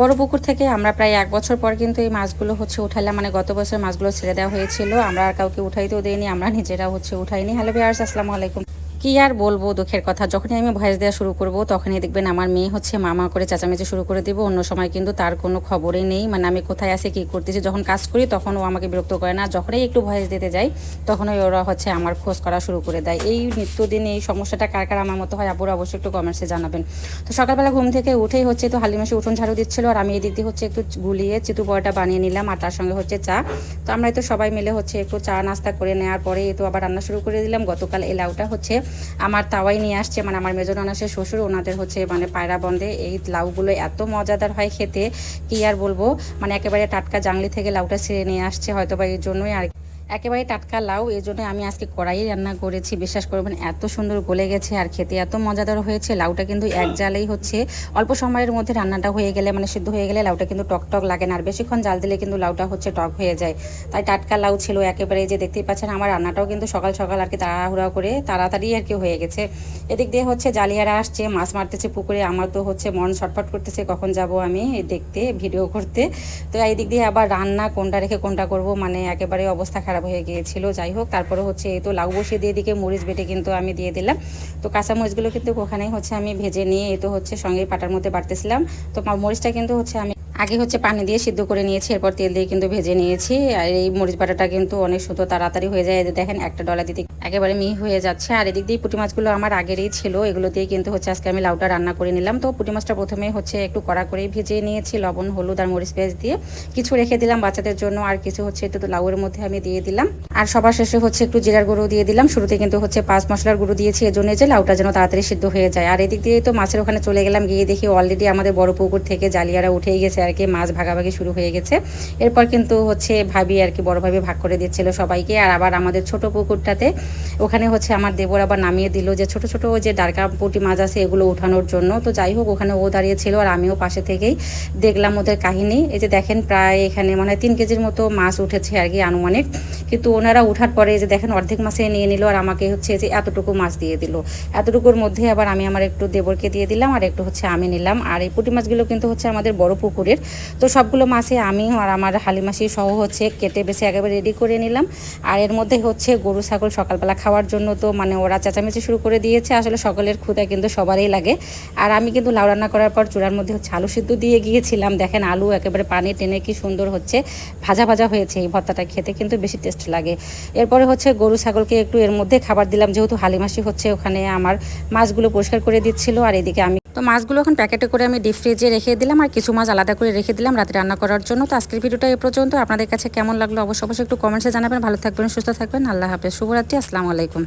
বড় পুকুর থেকে আমরা প্রায় এক বছর পর কিন্তু এই মাছগুলো হচ্ছে উঠাইলাম। মানে গত বছর মাছগুলো ছেড়ে দেওয়া হয়েছিল। আমরা আর কাউকে উঠাইতেও দেইনি, আমরা নিজেরা হচ্ছে উঠাইনি। হ্যালো ভিয়ার্স আসসালামু আলাইকুম। কি আর বলব দুঃখের কথা? যখনই আমি ভয়েস দেওয়া শুরু করব, তখনই দেখবেন আমার মেয়ে হচ্ছে মামা করে চেঁচামেচি শুরু করে দিব। অন্য সময় কিন্তু তার কোনো খবরই নেই। মানে আমি কোথায় আছি, কী করতেছি, যখন কাজ করি তখন ও আমাকে বিরক্ত করে না। যখনই একটু ভয়েস দিতে যাই, তখনই ওরা হচ্ছে আমার খোঁজ করা শুরু করে দেয়। এই নিত্যদিন এই সমস্যাটা কার কার আমার মতো হয় আপুর অবশ্যই একটু কমেন্টসে জানাবেন। তো সকালবেলা ঘুম থেকে উঠেই হচ্ছে তো হালিমাসে উঠোন ঝাড়ু দিচ্ছিল আর আমি এদিক দিয়ে হচ্ছে একটু গুলিয়ে চিতু বড়াটা বানিয়ে নিলাম আর তার সঙ্গে হচ্ছে চা। তো আমরা তো সবাই মিলে হচ্ছে একটু চা নাস্তা করে নেওয়ার পরে তো আবার রান্না শুরু করে দিলাম। গতকাল এই লাউটা হচ্ছে আমার তাওয়াই নিয়ে আসছে মানে আমার মেজর নানাসের শ্বশুর, ওনাদের হচ্ছে মানে পায়রা বন্ধে এই লাউগুলো এত মজাদার হয় খেতে, কি আর বলব? মানে একেবারে টাটকা জাংলি থেকে লাউটা ছিঁড়ে নিয়ে আসছে হয়তো বা এই জন্যই আর একেবারে টাটকা লাউ এই জন্য আমি আজকে কড়াই রান্না করেছি। বিশ্বাস করবেন, এত সুন্দর গলে গেছে আর খেতে এত মজাদার হয়েছে। লাউটা কিন্তু এক জালেই হচ্ছে। অল্প সময়ের মধ্যে রান্নাটা হয়ে গেলে মানে সিদ্ধ হয়ে গেলে লাউটা কিন্তু টক টক লাগে না। আর বেশিক্ষণ জাল দিলে কিন্তু লাউটা হচ্ছে টক হয়ে যায়। তাই টাটকা লাউ ছিল একেবারে যে দেখতেই পাচ্ছেন, আমার রান্নাটাও কিন্তু সকাল সকাল আর কি তাড়াহুড়া করে তাড়াতাড়ি আর কি হয়ে গেছে। এদিক দিয়ে হচ্ছে জালিয়ারা আসছে, মাছ মারতেছে পুকুরে, আমার তো হচ্ছে মন ছটফট করতেছে, কখন যাব আমি দেখতে, ভিডিও করতে। তো এই দিক দিয়ে আবার রান্না, কোনটা রেখে কোনটা করব মানে একেবারে অবস্থা খারাপ হয়ে গিয়েছিল, যাই হোক। তারপরে হচ্ছে এই তো লাউ বসিয়ে দিয়ে দিকে মরিচ বেটে কিন্তু আমি দিয়ে দিলাম। তো কাঁচা মরিচগুলো কিন্তু ওখানেই হচ্ছে আমি ভেজে নিয়ে এই তো হচ্ছে সঙ্গে পাটার মধ্যে বাড়তেছিলাম তো মরিচটা কিন্তু হচ্ছে আমি আগে হচ্ছে পানি দিয়ে সিদ্ধ করে নিয়েছি, এরপর তেল দিয়ে কিন্তু ভেজে নিয়েছি। আর এই মরিচ বাটাটা কিন্তু অনেক সুতো তাড়াতাড়ি হয়ে যায়। দেখেন, একটা ডলা দিতে একেবারে মিহি হয়ে যাচ্ছে। আর এদিক দিয়ে পুঁটি মাছগুলো আমার আগেরই ছিল, এগুলো দিয়ে কিন্তু হচ্ছে আজকে আমি লাউটা রান্না করে নিলাম। তো পুঁটি মাছটা প্রথমে হচ্ছে একটু কড়া করে ভেজে নিয়েছি, লবণ, হলুদ আর মরিচ পেঁয়াজ দিয়ে। কিছু রেখে দিলাম বাচ্চাদের জন্য, আর কিছু হচ্ছে একটু লাউয়ের মধ্যে আমি দিয়ে দিলাম। আর সবার শেষে হচ্ছে একটু জিরার গুঁড়ো দিয়ে দিলাম। শুরুতে কিন্তু হচ্ছে পাঁচ মশলার গুঁড়ো দিয়েছি, এজন্য যে লাউটা যেন তাড়াতাড়ি সিদ্ধ হয়ে যায়। আর এদিক দিয়ে তো মাছের ওখানে চলে গেলাম, গিয়ে দেখি অলরেডি আমাদের বড় পুকুর থেকে জালিয়ারা উঠেই গেছে, আর কি মাছ ভাগাভাগি শুরু হয়ে গেছে। এরপর কিন্তু হচ্ছে ভাবি আর কি বড় ভাবি ভাগ করে দিচ্ছিল সবাইকে। আর আবার আমাদের ছোট পুকুরটাতে ওখানে হচ্ছে আমার দেবর আবার নামিয়ে দিল যে ছোট ছোট যে ডারকা পুটি মাছ আছে এগুলো উঠানোর জন্য। তো যাই হোক, ওখানে ও দাঁড়িয়ে ছিল আর আমিও পাশে থেকেই দেখলাম ওদের কাহিনী। এই যে দেখেন প্রায় এখানে মানে তিন কেজির মতো মাছ উঠেছে আর কি আনুমানিক। কিন্তু ওনারা উঠার পরে যে দেখেন অর্ধেক মাছে নিয়ে নিল আর আমাকে হচ্ছে যে এতটুকু মাছ দিয়ে দিল। এতটুকুর মধ্যে আবার আমি আমার একটু দেবরকে দিয়ে দিলাম আর একটু হচ্ছে আমি নিলাম। আর এই পুঁটি মাছগুলো কিন্তু হচ্ছে আমাদের বড় পুকুরের। তো সবগুলো মাছে আমি আর আমার হালিমাসি সহ হচ্ছে কেটে বেছে একেবারে রেডি করে নিলাম। আর এর মধ্যে হচ্ছে গরু, ছাগল সকালবেলা খাওয়ার জন্য তো মানে ওরা চেঁচামেচি শুরু করে দিয়েছে। আসলে সকলের ক্ষুদা কিন্তু সবারই লাগে। আর আমি কিন্তু লাউ রান্না করার পর চূড়ার মধ্যে হচ্ছে আলু সিদ্ধ দিয়ে গিয়েছিলাম। দেখেন আলু একেবারে পানি টেনে কি সুন্দর হচ্ছে। ভাজা ভাজা হয়েছে এই ভর্তাটা খেতে, কিন্তু বেশি টেস্ট লাগে। এরপরে হচ্ছে গরু ছাগলকে একটু এর মধ্যে খাবার দিলাম। যেহেতু হালিমাসি হচ্ছে ওখানে আমার মাছগুলো পরিষ্কার করে দিচ্ছিল। আর এদিকে আমি তো মাছগুলো এখন প্যাকেটে করে আমি ডিপ ফ্রিজে রেখে দিলাম আর কিছু মাছ আলাদা করে রেখে দিলাম রাতে রান্না করার জন্য। তো আজকের ভিডিওটা এ পর্যন্ত। আপনাদের কাছে কেমন লাগল অবশ্যই অবশ্যই একটু কমেন্টসে জানাবেন। ভালো থাকবেন, সুস্থ থাকবেন। আল্লাহ হাফেজ। শুভরাত্রি। আসসালামু আলাইকুম।